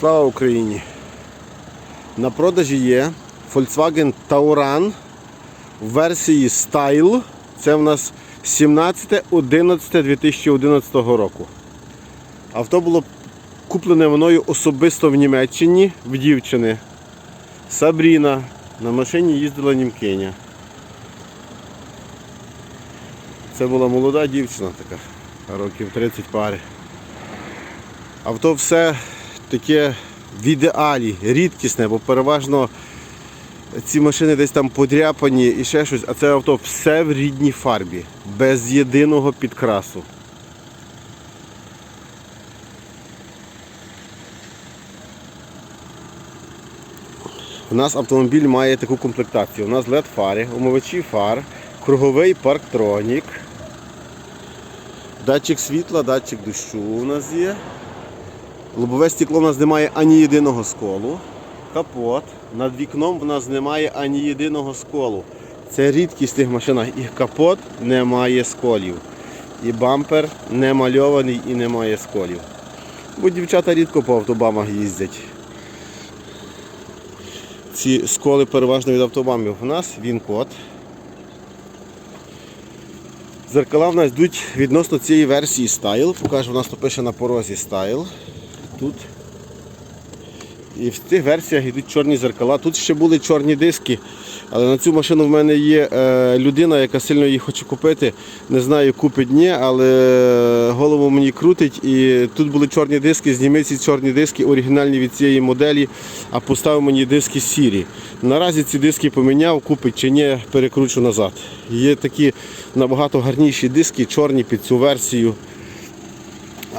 Слава Україні! На продажі є Volkswagen Tauran в версії Style. Це в нас 17.11.2011 року. Авто було куплене мною особисто в Німеччині в дівчини. Сабріна. На машині їздила німкиня. Це була молода дівчина така, років 30 пари. Авто все таке в ідеалі, рідкісне, бо переважно ці машини десь там подряпані і ще щось, а це авто все в рідній фарбі, без єдиного підкрасу. У нас автомобіль має таку комплектацію. У нас led фари, умивачі фар, круговий парктронік, датчик світла, датчик дощу у нас є. Лобове стекло в нас немає ані єдиного сколу. Капот. Над вікном в нас немає ані єдиного сколу. Це рідкість в тих машинах. І капот не має сколів. І бампер не мальований і не має сколів. Бо дівчата рідко по автобамах їздять. Ці сколи переважно від автобамів. У нас він код. Зеркала в нас йдуть відносно цієї версії Style. Покажу, у нас тут пише на порозі Style. Тут. І в цих версіях йдуть чорні зеркала. Тут ще були чорні диски, але на цю машину в мене є е, людина, яка сильно її хоче купити. Не знаю, купить ні, але голову мені крутить. І тут були чорні диски, зніми ці чорні диски, оригінальні від цієї моделі, а поставив мені диски сірі. Наразі ці диски поміняв, купить чи ні, перекручу назад. Є такі набагато гарніші диски, чорні під цю версію.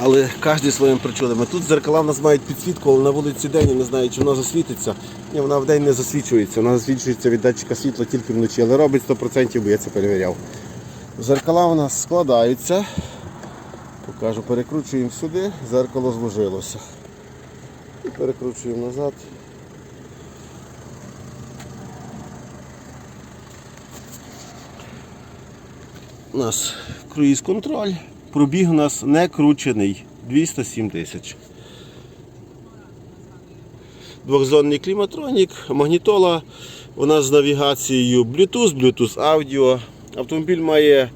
Але кожен своїм причудами. Тут зеркала в нас мають підсвітку, але на вулиці день я не знаю, чи вона засвітиться. Ні, вона в день не засвічується. Вона засвічується від датчика світла тільки вночі, але робить 100%, бо я це перевіряв. Зеркала у нас складаються. Покажу, перекручуємо сюди, зеркало зложилося. І перекручуємо назад. У нас круїз контроль. Пробіг у нас не кручений 207 тисяч. Двохзонний кліматронік, магнітола. У нас з навігацією Bluetooth, Bluetooth аудіо. Автомобіль має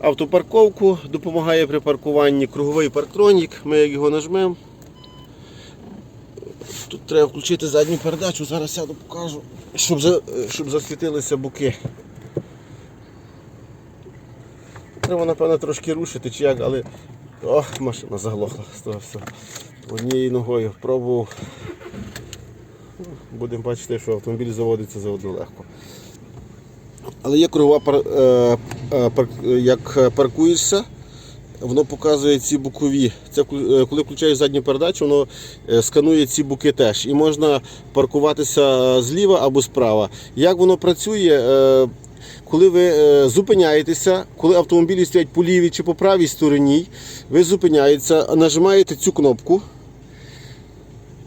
автопарковку, допомагає при паркуванні круговий парктронік. Ми як його нажмемо. Тут треба включити задню передачу, зараз сяду покажу, щоб, щоб засвітилися боки. Треба, напевно, трошки рушити чи як, але ох, машина заглохла з того всього. Однією ногою пробував. Ну, Будемо бачити, що автомобіль заводиться заодно легко. Але є кругова пар, е, е, пар, як паркуєшся, воно показує ці бокові. Це е, коли включаєш задню передачу, воно сканує ці боки теж. І можна паркуватися зліва або справа. Як воно працює? Коли ви е, зупиняєтеся, коли автомобілі стоять по лівій чи по правій стороні, ви зупиняєтеся, нажимаєте цю кнопку.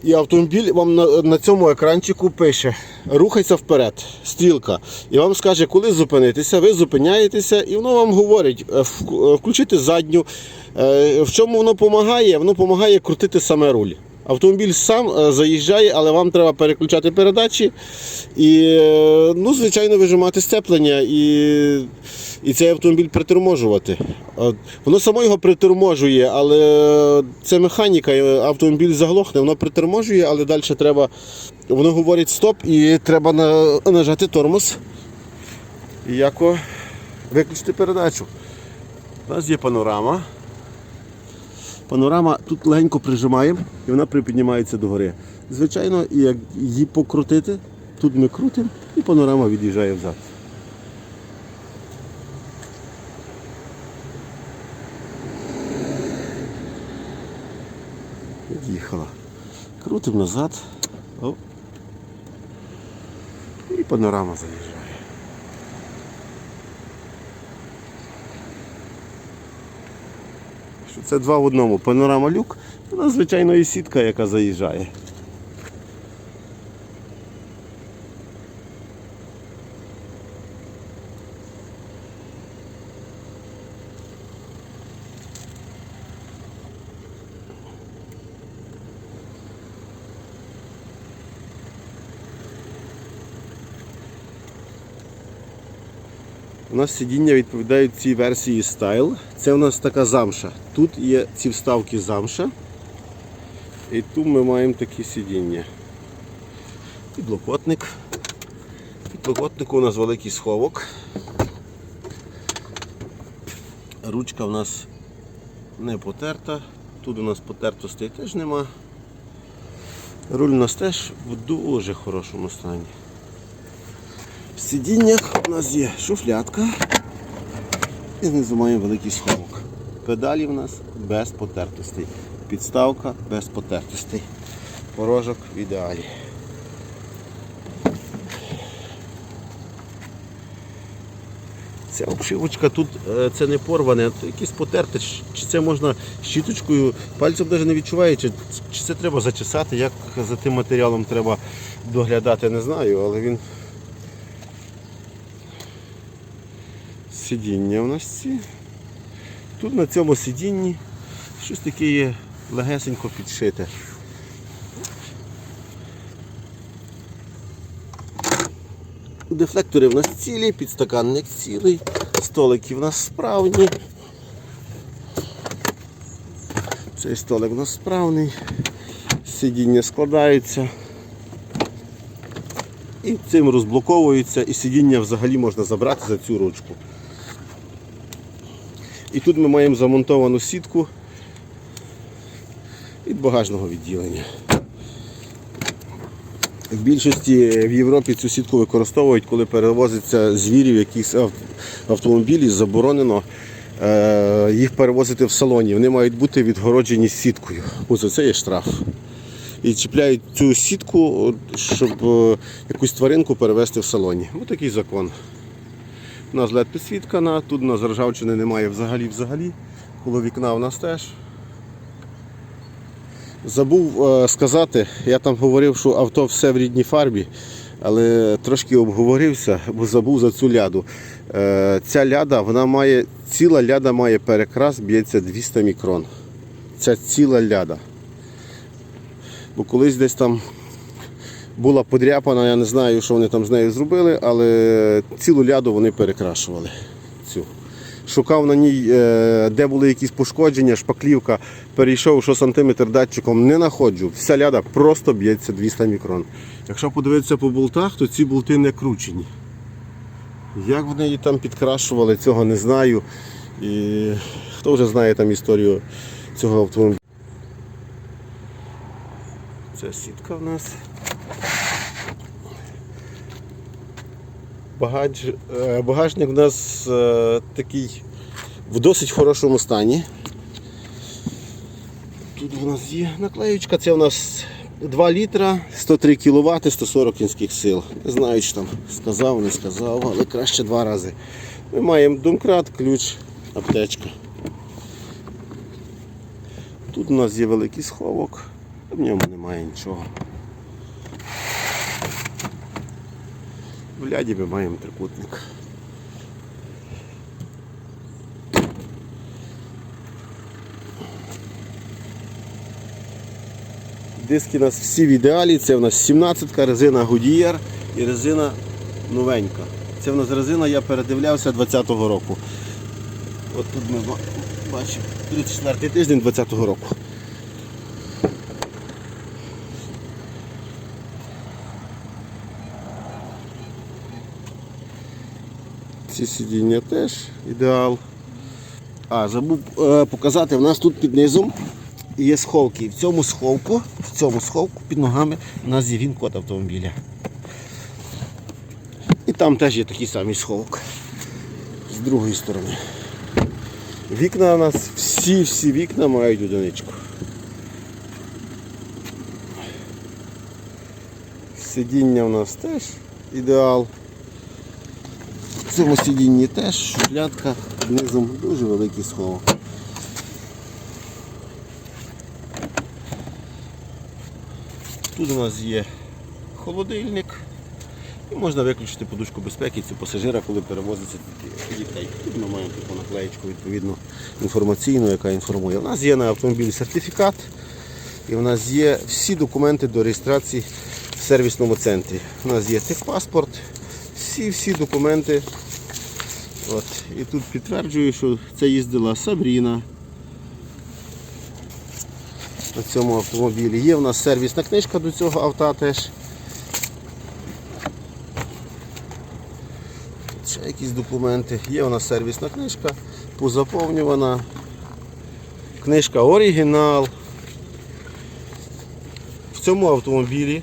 І автомобіль вам на, на цьому екранчику пише рухайся вперед, стрілка. І вам скаже, коли зупинитися, ви зупиняєтеся, і воно вам говорить е, е, включити задню. В чому воно допомагає? Воно допомагає крутити саме руль. Автомобіль сам е, заїжджає, але вам треба переключати передачі і, е, ну, звичайно, вижимати сцеплення і, і цей автомобіль приторможувати. От, Воно само його приторможує, але це механіка, автомобіль заглохне, воно приторможує, але далі треба. Воно говорить стоп і треба на, нажати тормоз і яко виключити передачу. У нас є панорама. Панорама тут легенько прижимаємо і вона припіднімається догори. Звичайно, як її покрутити, тут ми крутимо і панорама від'їжджає взад. Від'їхала. Крутимо назад. Оп. І панорама заїжджає. Це два в одному. Панорама люк, вона звичайно і сітка, яка заїжджає. У нас сидіння відповідають цій версії Style. Це у нас така замша. Тут є ці вставки замша. І тут ми маємо такі сидіння. Підлокотник. Підлокотнику у нас великий сховок. Ручка у нас не потерта. Тут у нас потертостей теж нема. Руль у нас теж в дуже хорошому стані. Сидіннях у нас є шуфлятка і знизу маємо великий сховок. Педалі в нас без потертостей. Підставка без потертостей. Порожок в ідеалі. Ця обшивочка тут е, це не порване, а якісь потерте. Ч- Чи це можна щіточкою, пальцем навіть не відчуває, чи, чи це треба зачесати, як за тим матеріалом треба доглядати, не знаю, але він. Сидіння у нас ці. Тут на цьому сидінні щось таке є легесенько підшите. Дефлектори в нас цілі, підстаканник цілий, столики в нас справні. Цей столик у нас справний, сидіння складаються. І цим розблоковується, і сидіння взагалі можна забрати за цю ручку. І тут ми маємо замонтовану сітку від багажного відділення. В більшості в Європі цю сітку використовують, коли перевозиться звірів, якісь автомобілі, заборонено е, їх перевозити в салоні. Вони мають бути відгороджені сіткою. Ось за це є штраф. І чіпляють цю сітку, щоб е, якусь тваринку перевезти в салоні. Ось такий закон. У нас led підсвіткана, тут у нас ржавчини немає взагалі взагалі. Коло вікна у нас теж. Забув е, сказати, я там говорив, що авто все в рідній фарбі, але трошки обговорився, бо забув за цю ляду. Е, ця ляда, вона має, ціла ляда має перекрас, б'ється 200 мікрон. Це ціла ляда. Бо колись десь там була подряпана, я не знаю, що вони там з нею зробили, але цілу ляду вони перекрашували. Цю. Шукав на ній, е, де були якісь пошкодження, шпаклівка, перейшов що сантиметр датчиком, не знаходжу. Вся ляда просто б'ється 200 мікрон. Якщо подивитися по болтах, то ці болти не кручені. Як вони її там підкрашували, цього не знаю. І хто вже знає там історію цього автомобіля. Це сітка в нас. Багаж, е, багажник у нас е, такий в досить хорошому стані. Тут у нас є наклеючка, це у нас 2 літра, 103 кВт, 140 кінських сил. Не знаю, чи там сказав, не сказав, але краще два рази. Ми маємо домкрат, ключ, аптечка. Тут у нас є великий сховок, в ньому немає нічого. В ми маємо трикутник. Диски у нас всі в ідеалі. Це у нас 17-ка резина Goodyear і резина новенька. Це в нас резина, я передивлявся 20-го року. От тут ми бачимо 34 тиждень 20-го року. Ці сидіння теж ідеал. А, забув е, показати, в нас тут під низом є сховки. І В цьому сховку, в цьому сховку під ногами у нас є він-код автомобіля. І там теж є такий самий сховок. З другої сторони. Вікна у нас, всі-всі вікна мають одиничку. Сидіння у нас теж ідеал. В цьому сидінні теж шухлядка, низом дуже великий сховок. Тут у нас є холодильник. І можна виключити подушку безпеки цю пасажира, коли перевозиться дітей. Тут ми маємо таку наклеєчку відповідно інформаційну, яка інформує. У нас є на автомобілі сертифікат і в нас є всі документи до реєстрації в сервісному центрі. У нас є техпаспорт, всі-всі документи От. І тут підтверджую, що це їздила Сабріна. На цьому автомобілі. Є в нас сервісна книжка до цього авто теж. Ще якісь документи. Є у нас сервісна книжка, позаповнювана. Книжка оригінал. В цьому автомобілі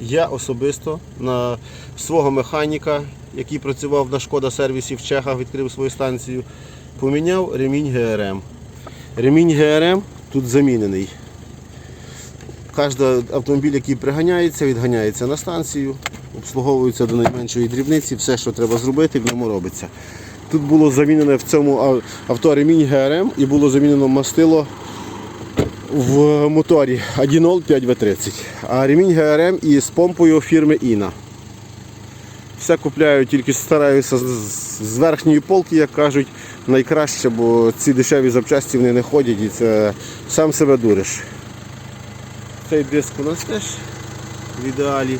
я особисто на свого механіка, який працював на шкода сервісі в Чехах, відкрив свою станцію, поміняв ремінь ГРМ. Ремінь ГРМ тут замінений. Кожен автомобіль, який приганяється, відганяється на станцію, обслуговується до найменшої дрібниці, все, що треба зробити, в ньому робиться. Тут було замінено в цьому ав- авто ремінь ГРМ і було замінено мастило в моторі 1.0 5В30. А ремінь ГРМ із помпою фірми Іна. Все купляю, тільки стараюся з- верхньої полки, як кажуть, найкраще, бо ці дешеві запчасті вони не ходять і це сам себе дуриш. Цей диск у нас теж в ідеалі.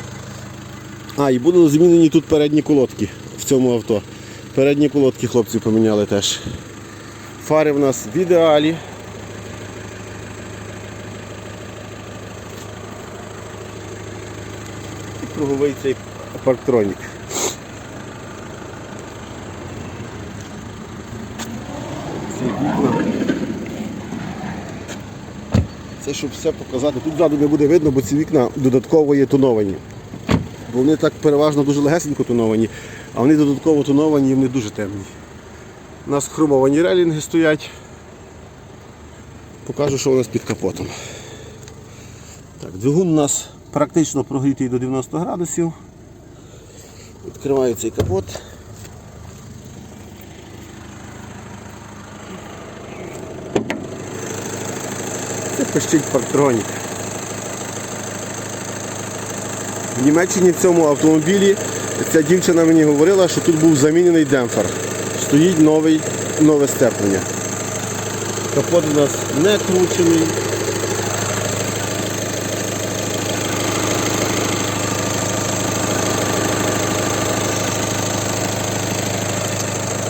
А, і будуть змінені тут передні колодки в цьому авто. Передні колодки хлопці поміняли теж. Фари в нас в ідеалі. І круговий цей парктронік. Це щоб все показати. Тут ззаду не буде видно, бо ці вікна додатково є тоновані. Бо вони так переважно дуже легесенько тоновані, а вони додатково тоновані і вони дуже темні. У нас хромовані релінги стоять. Покажу, що у нас під капотом. Так, двигун у нас практично прогрітий до 90 градусів. Відкриваю цей капот. Пищить парктронік. В Німеччині в цьому автомобілі ця дівчина мені говорила, що тут був замінений демпфер. Стоїть новий, нове степлення. Капот у нас не кручений.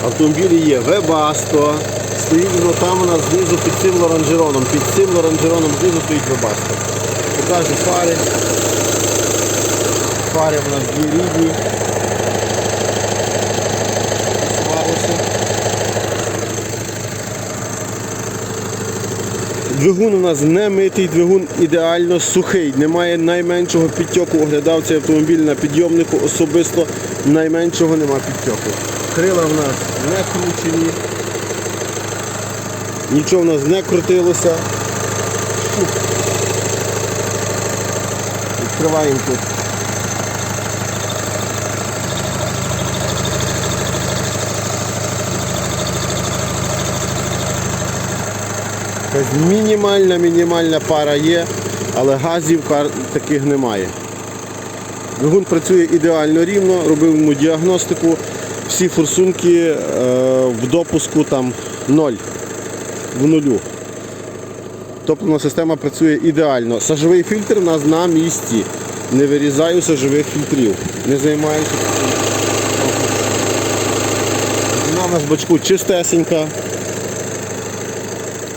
В автомобілі є Webasto. Воно там у нас знизу під цим лоранжероном. Під цим лоранжероном знизу стоїть Webasto. Покажу фари. Фари в нас дві рідні. Сховалося. Двигун у нас не митий, двигун ідеально сухий, немає найменшого підтьоку. Оглядав цей автомобіль на підйомнику, особисто найменшого нема підтьоку. Крила в нас не кручені, нічого в нас не крутилося. Відкриваємо тут. Мінімальна, мінімальна пара є, але газів таких немає. Двигун працює ідеально рівно, робив йому діагностику. Всі форсунки е, в допуску там ноль, в нулю. Топливна система працює ідеально. Сажовий фільтр у нас на місці. Не вирізаю сажових фільтрів. Не займаюся. Вона у нас в бачку чистесенька.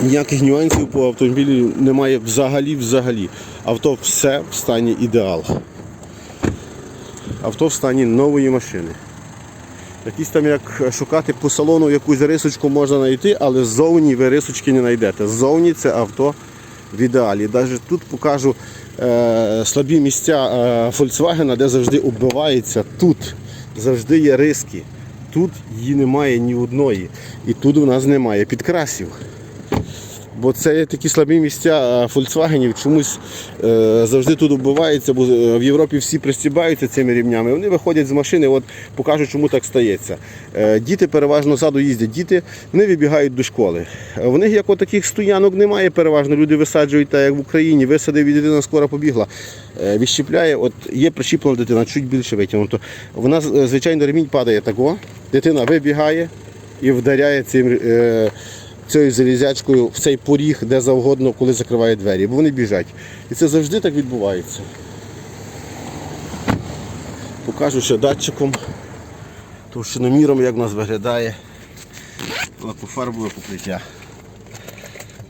Ніяких нюансів по автомобілі немає взагалі взагалі. Авто все в стані ідеал. Авто в стані нової машини. Якісь там як шукати по салону якусь рисочку можна знайти, але ззовні ви рисочки не знайдете. Ззовні це авто в ідеалі. Навіть тут покажу е, слабі місця е, Volkswagen, де завжди оббивається. Тут завжди є риски. Тут її немає ні одної. І тут у нас немає підкрасів. Бо це є такі слабі місця Volkswagen, чомусь е, завжди тут вбивається, бо е, в Європі всі пристібаються цими рівнями. Вони виходять з машини, от покажуть, чому так стається. Е, діти переважно ззаду їздять. Діти вони вибігають до школи. Е, В них як таких стоянок немає, переважно люди висаджують, так як в Україні, висадив і дитина скоро побігла. Е, відщіпляє, от є прищіплена дитина, чуть більше витягнуто. Вона, е, звичайно, ремінь падає тако, дитина вибігає і вдаряє цим. Е, цією залізячкою в цей поріг, де завгодно, коли закриває двері, бо вони біжать. І це завжди так відбувається. Покажу ще датчиком, товщиноміром, як в нас виглядає. лакофарбове покриття.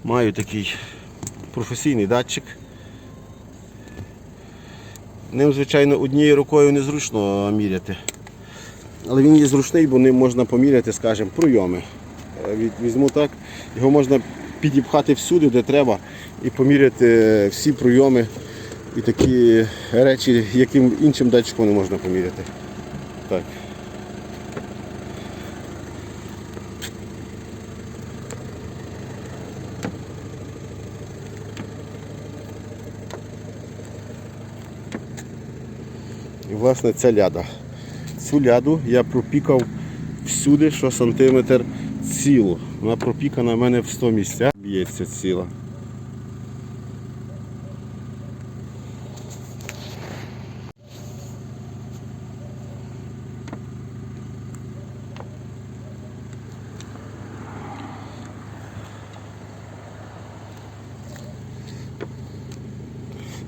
Маю такий професійний датчик. Ним, звичайно, однією рукою незручно міряти. Але він є зручний, бо ним можна поміряти, скажімо, пройоми. Е, Візьму так, його можна підіпхати всюди, де треба, і поміряти всі пройоми і такі речі, яким іншим датчиком не можна поміряти. Так. І власне ця ляда. Цю ляду я пропікав всюди, що сантиметр цілу. Вона пропікана в мене в 100 місцях. Б'ється ціла.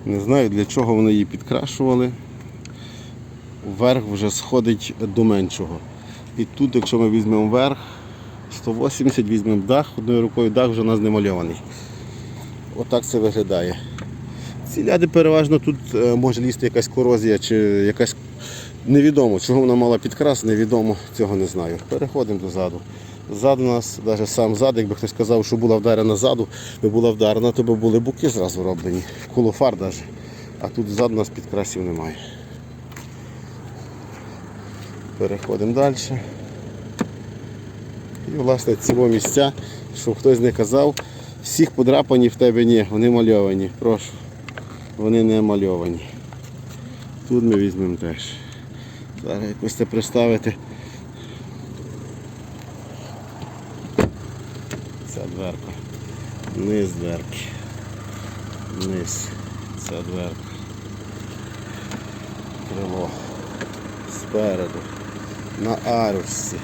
Не знаю для чого вони її підкрашували. Вверх вже сходить до меншого. І тут, якщо ми візьмемо вверх, 180 візьмемо дах, одною рукою дах вже у нас не мальований. Отак це виглядає. Ці ляди переважно тут е, може лізти якась корозія чи якась невідомо, чого вона мала підкрас, невідомо, цього не знаю. Переходимо до заду. Ззаду нас, навіть сам зад, якби хтось сказав, що була вдарена ззаду, би була вдарена, то би були буки зразу роблені. Кулофар навіть. А тут ззаду нас підкрасів немає. Переходимо далі. Власне во місця, щоб хтось не казав, всіх подрапані в тебе ні, вони мальовані. Прошу. Вони не мальовані. Тут ми візьмемо теж. Зараз якось це представити. Ця дверка. Низ дверки. Низ. Ця дверка. Крило. Спереду. На арусі.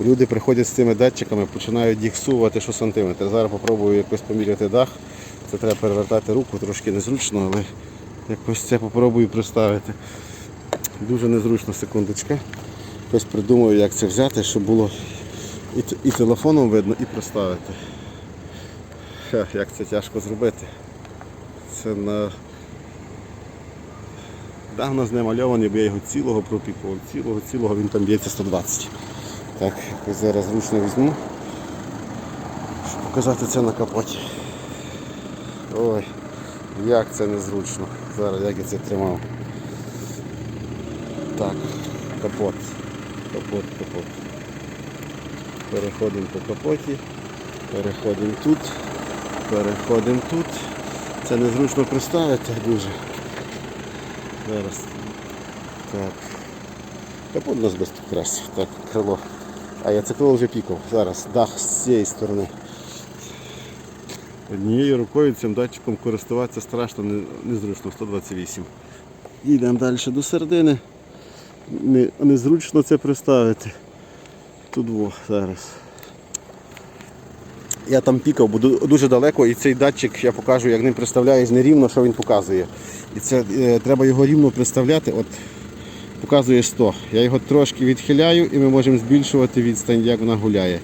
Люди приходять з цими датчиками, починають їх сувати що сантиметр. Зараз спробую якось поміряти дах. Це треба перевертати руку, трошки незручно, але якось це спробую представити. Дуже незручно, секундочка. Якось придумаю, як це взяти, щоб було і, і телефоном видно, і представити. Ха, як це тяжко зробити. Це на. Дах у нас бо я його цілого пропікував. Цілого, цілого він там б'ється 120. Так, якось зараз зручно візьму, щоб показати це на капоті. Ой, як це незручно. Зараз як я це тримав. Так, капот. Капот, капот. Переходимо по капоті. Переходимо тут. Переходимо тут. Це незручно представити дуже. Зараз. Так. Капот у нас без підкрас. Так, крило. А я це вже пікав. Зараз дах з цієї сторони. Однією рукою цим датчиком користуватися страшно незручно, 128. Йдемо далі до середини. Не, незручно це представити. Тут во, зараз. Я там пікав, бо дуже далеко, і цей датчик я покажу, як ним представляєш нерівно, що він показує. І це е, треба його рівно представляти. От показує 100. Я його трошки відхиляю і ми можемо збільшувати відстань, як вона гуляє.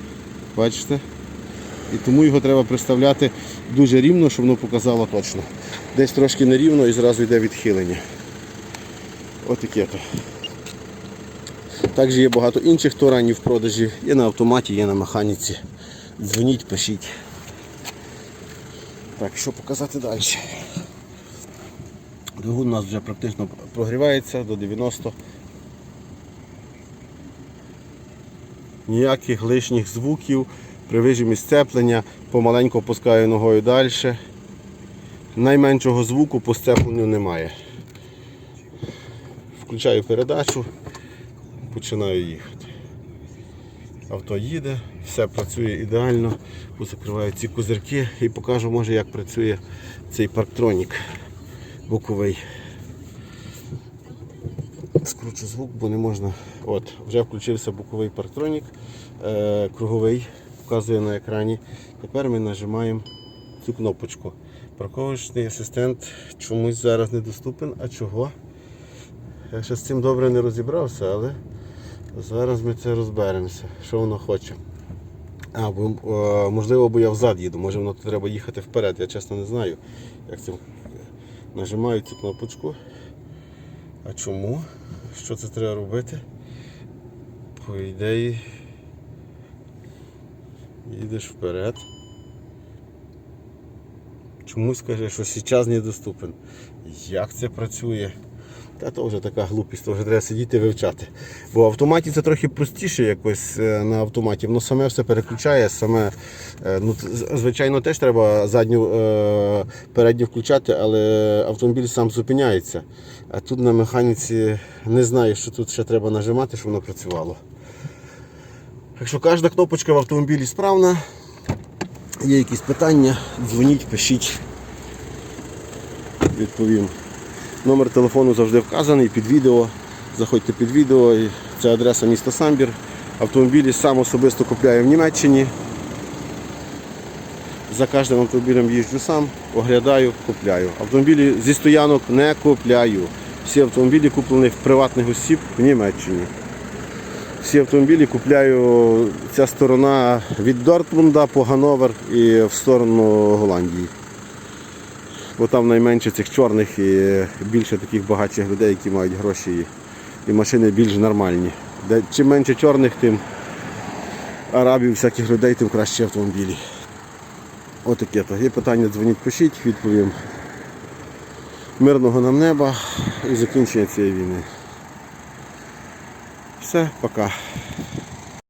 Бачите? І тому його треба представляти дуже рівно, щоб воно показало точно. Десь трошки нерівно і зразу йде відхилення. Отаке то. Також є багато інших торанів в продажі. Є на автоматі, є на механіці. Дзвоніть, пишіть. Так, що показати далі? Двигун у нас вже практично прогрівається до 90. Ніяких лишніх звуків. При вижимі сцеплення помаленьку опускаю ногою далі. Найменшого звуку по сцепленню немає. Включаю передачу, починаю їхати. Авто їде, все працює ідеально. Позакриваю ці козирки і покажу, може, як працює цей парктронік боковий. Скручу звук, бо не можна. От, вже включився боковий парктронік, е, круговий, показує на екрані. Тепер ми нажимаємо цю кнопочку. Парковочний асистент чомусь зараз недоступен. А чого? Я ще з цим добре не розібрався, але Зараз ми це розберемося, що воно хоче. А, бо, е, можливо, бо я взад їду, може воно треба їхати вперед, я чесно не знаю. Як це нажимаю цю кнопочку. А чому? Що це треба робити? По ідеї. Їдеш вперед. Чомусь каже, що зараз недоступен. Як це працює? Та то вже така глупість, то вже треба сидіти і вивчати. Бо в автоматі це трохи простіше якось е, на автоматі. Воно саме все переключає, саме, е, ну, звичайно, теж треба задню е, передню включати, але автомобіль сам зупиняється. А тут на механіці не знаю, що тут ще треба нажимати, щоб воно працювало. Якщо кожна кнопочка в автомобілі справна, є якісь питання, дзвоніть, пишіть, відповім. Номер телефону завжди вказаний під відео. Заходьте під відео. Це адреса міста Самбір. Автомобілі сам особисто купляю в Німеччині. За кожним автомобілем їжджу сам, оглядаю, купляю. Автомобілі зі стоянок не купляю. Всі автомобілі куплені в приватних осіб в Німеччині. Всі автомобілі купляю ця сторона від Дортмунда по Ганновер і в сторону Голландії. Бо там найменше цих чорних і більше таких багатших людей, які мають гроші і, і машини більш нормальні. Де, чим менше чорних, тим арабів, всяких людей, тим краще автомобілі. Отаке то. Є питання, дзвоніть, пишіть, відповім. Мирного нам неба і закінчення цієї війни. Все, пока.